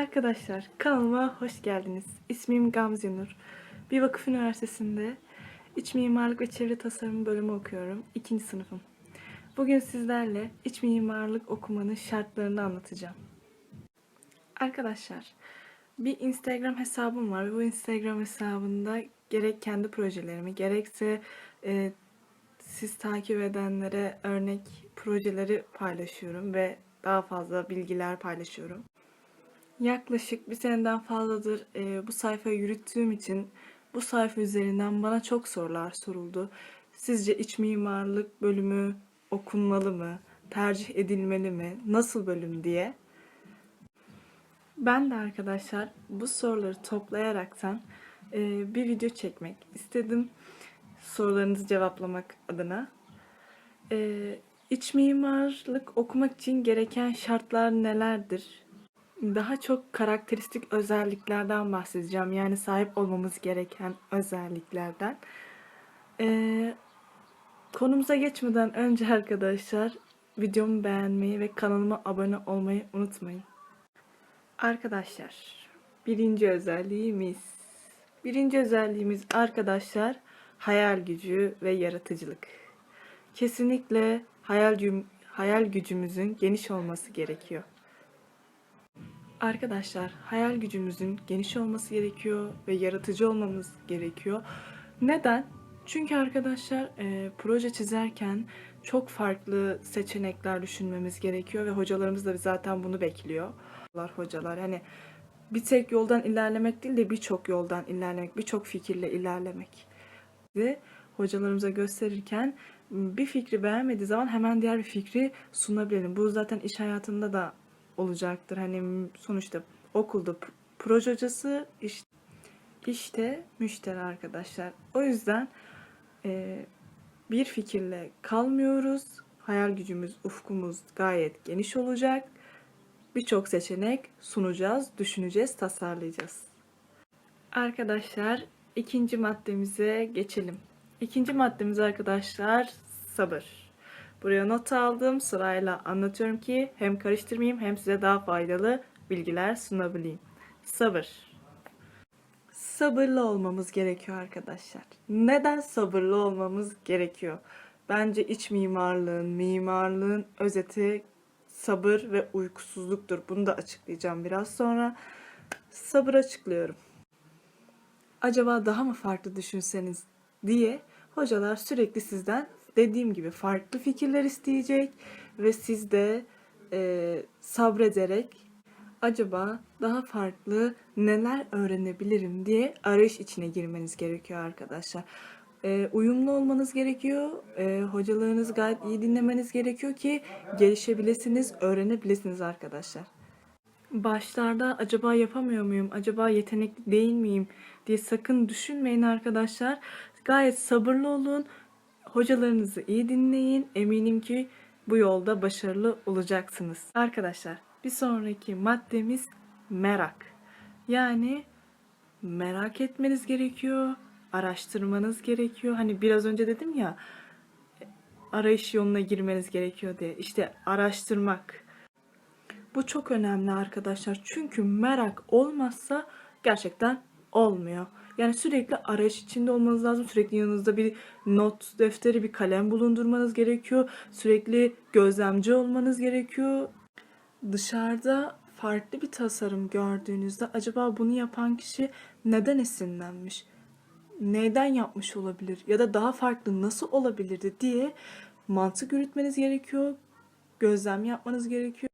Arkadaşlar kanalıma hoş geldiniz. İsmim Gamze Nur. Bir vakıf üniversitesinde iç mimarlık ve çevre tasarımı bölümü okuyorum. İkinci sınıfım. Bugün sizlerle iç mimarlık okumanın şartlarını anlatacağım. Arkadaşlar bir Instagram hesabım var ve bu Instagram hesabında gerek kendi projelerimi gerekse e, siz takip edenlere örnek projeleri paylaşıyorum ve daha fazla bilgiler paylaşıyorum. Yaklaşık bir seneden fazladır e, bu sayfayı yürüttüğüm için bu sayfa üzerinden bana çok sorular soruldu. Sizce iç mimarlık bölümü okunmalı mı? Tercih edilmeli mi? Nasıl bölüm diye. Ben de arkadaşlar bu soruları toplayaraktan e, bir video çekmek istedim. Sorularınızı cevaplamak adına. E, iç mimarlık okumak için gereken şartlar nelerdir? Daha çok karakteristik özelliklerden bahsedeceğim. Yani sahip olmamız gereken özelliklerden. Ee, konumuza geçmeden önce arkadaşlar videomu beğenmeyi ve kanalıma abone olmayı unutmayın. Arkadaşlar birinci özelliğimiz. Birinci özelliğimiz arkadaşlar hayal gücü ve yaratıcılık. Kesinlikle hayal, hayal gücümüzün geniş olması gerekiyor. Arkadaşlar hayal gücümüzün geniş olması gerekiyor ve yaratıcı olmamız gerekiyor. Neden? Çünkü arkadaşlar e, proje çizerken çok farklı seçenekler düşünmemiz gerekiyor ve hocalarımız da zaten bunu bekliyor. Hocalar hani bir tek yoldan ilerlemek değil de birçok yoldan ilerlemek, birçok fikirle ilerlemek. Ve hocalarımıza gösterirken bir fikri beğenmediği zaman hemen diğer bir fikri sunabilelim. Bu zaten iş hayatında da olacaktır. Hani sonuçta okulda proje hocası iş- işte müşteri arkadaşlar. O yüzden e, bir fikirle kalmıyoruz. Hayal gücümüz, ufkumuz gayet geniş olacak. Birçok seçenek sunacağız, düşüneceğiz, tasarlayacağız. Arkadaşlar ikinci maddemize geçelim. İkinci maddemiz arkadaşlar sabır. Buraya not aldım. Sırayla anlatıyorum ki hem karıştırmayayım hem size daha faydalı bilgiler sunabileyim. Sabır. Sabırlı olmamız gerekiyor arkadaşlar. Neden sabırlı olmamız gerekiyor? Bence iç mimarlığın, mimarlığın özeti sabır ve uykusuzluktur. Bunu da açıklayacağım biraz sonra. Sabır açıklıyorum acaba daha mı farklı düşünseniz diye hocalar sürekli sizden dediğim gibi farklı fikirler isteyecek ve siz de e, sabrederek acaba daha farklı neler öğrenebilirim diye arayış içine girmeniz gerekiyor arkadaşlar. E, uyumlu olmanız gerekiyor. E, hocalarınızı gayet iyi dinlemeniz gerekiyor ki gelişebilirsiniz, öğrenebilirsiniz arkadaşlar başlarda acaba yapamıyor muyum, acaba yetenekli değil miyim diye sakın düşünmeyin arkadaşlar. Gayet sabırlı olun. Hocalarınızı iyi dinleyin. Eminim ki bu yolda başarılı olacaksınız. Arkadaşlar bir sonraki maddemiz merak. Yani merak etmeniz gerekiyor, araştırmanız gerekiyor. Hani biraz önce dedim ya arayış yoluna girmeniz gerekiyor diye. İşte araştırmak, bu çok önemli arkadaşlar. Çünkü merak olmazsa gerçekten olmuyor. Yani sürekli arayış içinde olmanız lazım. Sürekli yanınızda bir not defteri, bir kalem bulundurmanız gerekiyor. Sürekli gözlemci olmanız gerekiyor. Dışarıda farklı bir tasarım gördüğünüzde acaba bunu yapan kişi neden esinlenmiş? Neden yapmış olabilir? Ya da daha farklı nasıl olabilirdi diye mantık yürütmeniz gerekiyor. Gözlem yapmanız gerekiyor.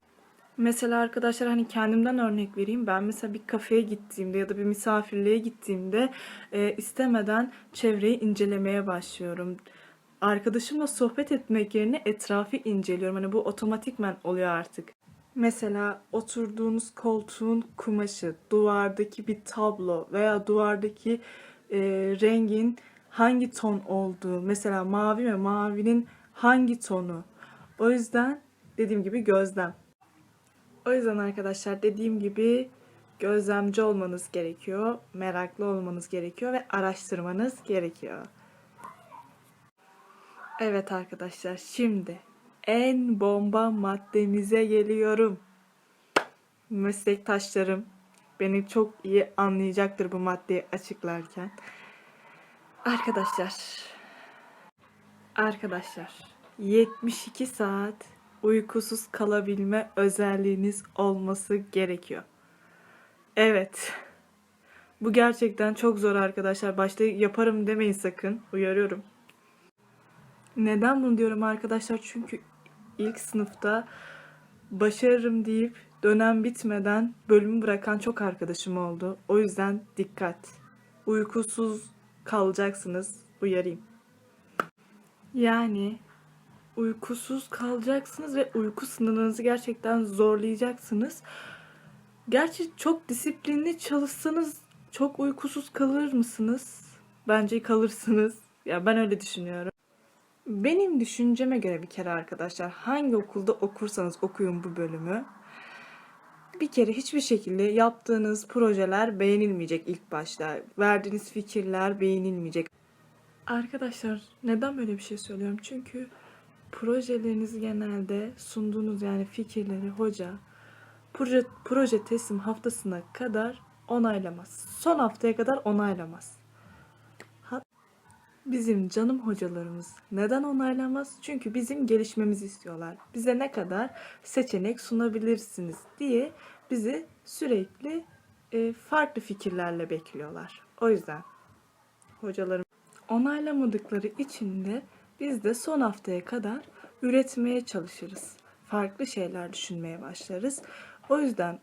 Mesela arkadaşlar hani kendimden örnek vereyim. Ben mesela bir kafeye gittiğimde ya da bir misafirliğe gittiğimde e, istemeden çevreyi incelemeye başlıyorum. Arkadaşımla sohbet etmek yerine etrafı inceliyorum. Hani bu otomatikmen oluyor artık. Mesela oturduğunuz koltuğun kumaşı, duvardaki bir tablo veya duvardaki e, rengin hangi ton olduğu. Mesela mavi mi? Mavinin hangi tonu? O yüzden dediğim gibi gözlem. O yüzden arkadaşlar dediğim gibi gözlemci olmanız gerekiyor, meraklı olmanız gerekiyor ve araştırmanız gerekiyor. Evet arkadaşlar şimdi en bomba maddemize geliyorum. Meslektaşlarım beni çok iyi anlayacaktır bu maddeyi açıklarken. Arkadaşlar. Arkadaşlar. 72 saat uykusuz kalabilme özelliğiniz olması gerekiyor. Evet. Bu gerçekten çok zor arkadaşlar. Başta yaparım demeyin sakın. Uyarıyorum. Neden bunu diyorum arkadaşlar? Çünkü ilk sınıfta başarırım deyip dönem bitmeden bölümü bırakan çok arkadaşım oldu. O yüzden dikkat. Uykusuz kalacaksınız. Uyarayım. Yani uykusuz kalacaksınız ve uyku sınırınızı gerçekten zorlayacaksınız. Gerçi çok disiplinli çalışsanız çok uykusuz kalır mısınız? Bence kalırsınız. Ya ben öyle düşünüyorum. Benim düşünceme göre bir kere arkadaşlar hangi okulda okursanız okuyun bu bölümü. Bir kere hiçbir şekilde yaptığınız projeler beğenilmeyecek ilk başta. Verdiğiniz fikirler beğenilmeyecek. Arkadaşlar neden böyle bir şey söylüyorum? Çünkü projelerinizi genelde sunduğunuz yani fikirleri hoca proje, proje teslim haftasına kadar onaylamaz. Son haftaya kadar onaylamaz. Bizim canım hocalarımız neden onaylamaz? Çünkü bizim gelişmemizi istiyorlar. Bize ne kadar seçenek sunabilirsiniz diye bizi sürekli e, farklı fikirlerle bekliyorlar. O yüzden hocalarım onaylamadıkları için de biz de son haftaya kadar üretmeye çalışırız. Farklı şeyler düşünmeye başlarız. O yüzden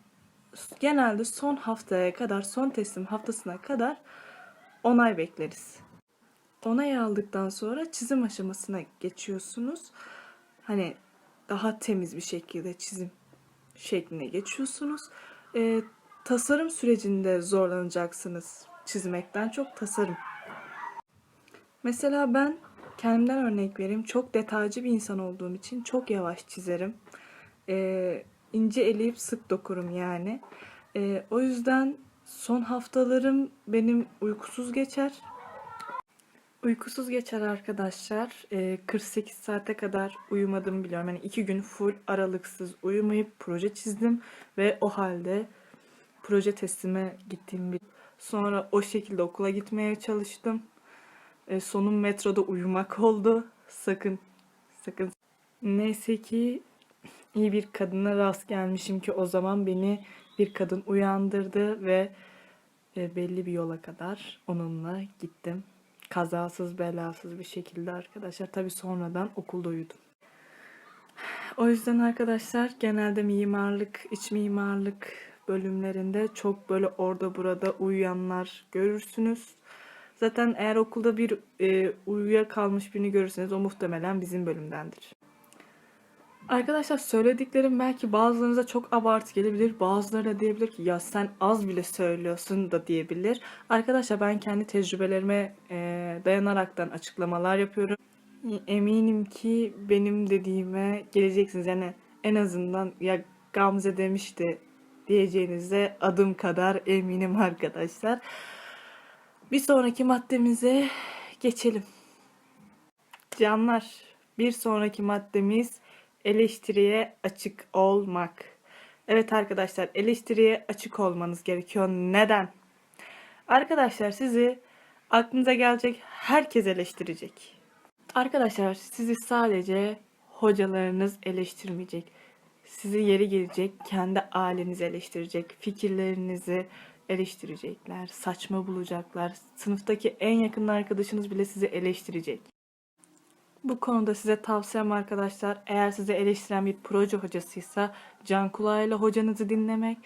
genelde son haftaya kadar, son teslim haftasına kadar onay bekleriz. Onay aldıktan sonra çizim aşamasına geçiyorsunuz. Hani daha temiz bir şekilde çizim şekline geçiyorsunuz. Ee, tasarım sürecinde zorlanacaksınız çizmekten çok tasarım. Mesela ben kendimden örnek vereyim. Çok detaycı bir insan olduğum için çok yavaş çizerim. Ee, ince eleyip sık dokurum yani. Ee, o yüzden son haftalarım benim uykusuz geçer. Uykusuz geçer arkadaşlar. Ee, 48 saate kadar uyumadım biliyorum. Yani iki gün full aralıksız uyumayıp proje çizdim ve o halde proje teslime gittiğim bir sonra o şekilde okula gitmeye çalıştım. E, sonum metroda uyumak oldu. Sakın, sakın. Neyse ki iyi bir kadına rast gelmişim ki o zaman beni bir kadın uyandırdı ve e, belli bir yola kadar onunla gittim. Kazasız belasız bir şekilde arkadaşlar. Tabii sonradan okulda uyudum. O yüzden arkadaşlar genelde mimarlık, iç mimarlık bölümlerinde çok böyle orada burada uyuyanlar görürsünüz. Zaten eğer okulda bir e, uyuyakalmış birini görürseniz o muhtemelen bizim bölümdendir. Arkadaşlar söylediklerim belki bazılarınıza çok abartı gelebilir. Bazıları da diyebilir ki ya sen az bile söylüyorsun da diyebilir. Arkadaşlar ben kendi tecrübelerime e, dayanaraktan açıklamalar yapıyorum. Eminim ki benim dediğime geleceksiniz. Yani en azından ya Gamze demişti diyeceğinize adım kadar eminim arkadaşlar. Bir sonraki maddemize geçelim. Canlar, bir sonraki maddemiz eleştiriye açık olmak. Evet arkadaşlar, eleştiriye açık olmanız gerekiyor. Neden? Arkadaşlar sizi aklınıza gelecek herkes eleştirecek. Arkadaşlar sizi sadece hocalarınız eleştirmeyecek. Sizi yeri gelecek kendi aileniz eleştirecek. Fikirlerinizi eleştirecekler. Saçma bulacaklar. Sınıftaki en yakın arkadaşınız bile sizi eleştirecek. Bu konuda size tavsiyem arkadaşlar eğer size eleştiren bir proje hocasıysa can kulağıyla hocanızı dinlemek.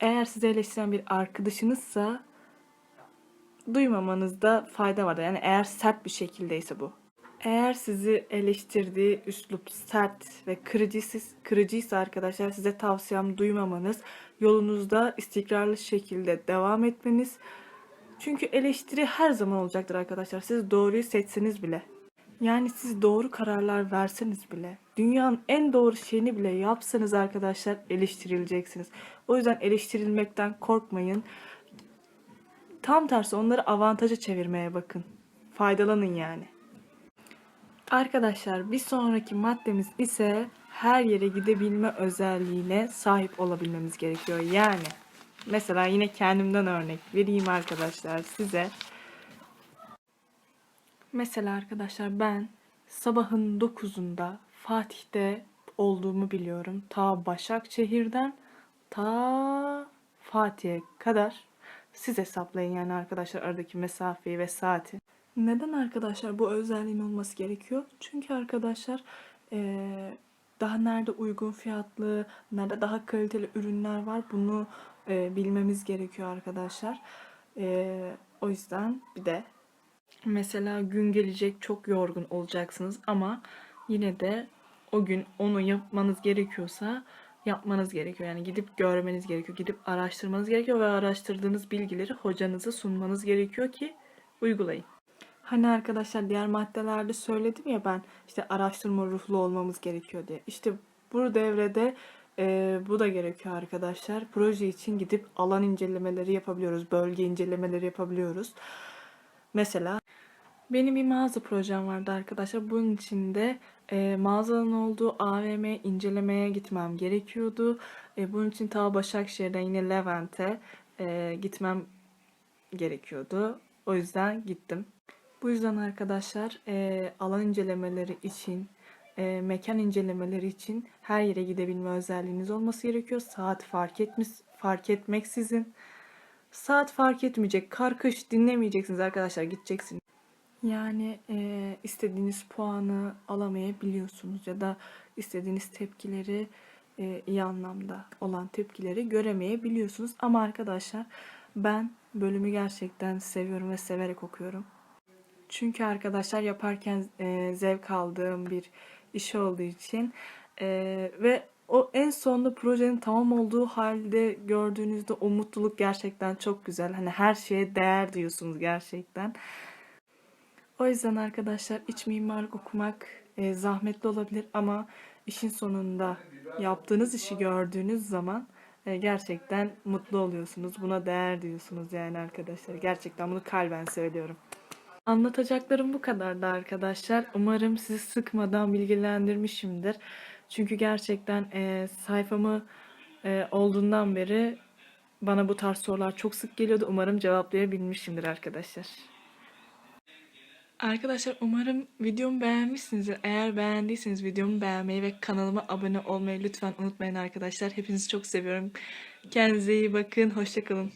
Eğer size eleştiren bir arkadaşınızsa duymamanızda fayda var. Yani eğer sert bir şekildeyse bu. Eğer sizi eleştirdiği üslup sert ve kırıcıysa, kırıcıysa arkadaşlar size tavsiyem duymamanız, yolunuzda istikrarlı şekilde devam etmeniz. Çünkü eleştiri her zaman olacaktır arkadaşlar. Siz doğruyu seçseniz bile. Yani siz doğru kararlar verseniz bile, dünyanın en doğru şeyini bile yapsanız arkadaşlar eleştirileceksiniz. O yüzden eleştirilmekten korkmayın. Tam tersi onları avantaja çevirmeye bakın. Faydalanın yani. Arkadaşlar bir sonraki maddemiz ise her yere gidebilme özelliğine sahip olabilmemiz gerekiyor. Yani Mesela yine kendimden örnek vereyim arkadaşlar size. Mesela arkadaşlar ben sabahın 9'unda Fatih'te olduğumu biliyorum. Ta Başakşehir'den ta Fatih'e kadar siz hesaplayın yani arkadaşlar aradaki mesafeyi ve saati. Neden arkadaşlar bu özelliğin olması gerekiyor? Çünkü arkadaşlar eee, daha nerede uygun fiyatlı, nerede daha kaliteli ürünler var bunu eee, bilmemiz gerekiyor arkadaşlar. Eee, o yüzden bir de Mesela gün gelecek çok yorgun olacaksınız ama yine de o gün onu yapmanız gerekiyorsa yapmanız gerekiyor. Yani gidip görmeniz gerekiyor, gidip araştırmanız gerekiyor ve araştırdığınız bilgileri hocanıza sunmanız gerekiyor ki uygulayın. Hani arkadaşlar diğer maddelerde söyledim ya ben işte araştırma ruhlu olmamız gerekiyor diye. İşte bu devrede e, bu da gerekiyor arkadaşlar. Proje için gidip alan incelemeleri yapabiliyoruz, bölge incelemeleri yapabiliyoruz. Mesela benim bir mağaza projem vardı arkadaşlar. Bunun için de e, mağazanın olduğu AVM incelemeye gitmem gerekiyordu. E, bunun için ta Başakşehir'den yine Levent'e e, gitmem gerekiyordu. O yüzden gittim. Bu yüzden arkadaşlar e, alan incelemeleri için, e, mekan incelemeleri için her yere gidebilme özelliğiniz olması gerekiyor. Saat fark etmiş, fark etmeksizin. Saat fark etmeyecek, kar kış dinlemeyeceksiniz arkadaşlar, gideceksiniz. Yani e, istediğiniz puanı alamayabiliyorsunuz ya da istediğiniz tepkileri e, iyi anlamda olan tepkileri göremeyebiliyorsunuz. Ama arkadaşlar ben bölümü gerçekten seviyorum ve severek okuyorum. Çünkü arkadaşlar yaparken e, zevk aldığım bir iş olduğu için e, ve o en sonunda projenin tamam olduğu halde gördüğünüzde o mutluluk gerçekten çok güzel. Hani her şeye değer diyorsunuz gerçekten. O yüzden arkadaşlar iç mimarlık okumak e, zahmetli olabilir ama işin sonunda yaptığınız işi gördüğünüz zaman e, gerçekten mutlu oluyorsunuz. Buna değer diyorsunuz yani arkadaşlar. Gerçekten bunu kalben söylüyorum. Anlatacaklarım bu kadardı arkadaşlar. Umarım sizi sıkmadan bilgilendirmişimdir. Çünkü gerçekten e, sayfamı e, olduğundan beri bana bu tarz sorular çok sık geliyordu. Umarım cevaplayabilmişimdir arkadaşlar. Arkadaşlar umarım videomu beğenmişsinizdir. Eğer beğendiyseniz videomu beğenmeyi ve kanalıma abone olmayı lütfen unutmayın arkadaşlar. Hepinizi çok seviyorum. Kendinize iyi bakın. Hoşçakalın.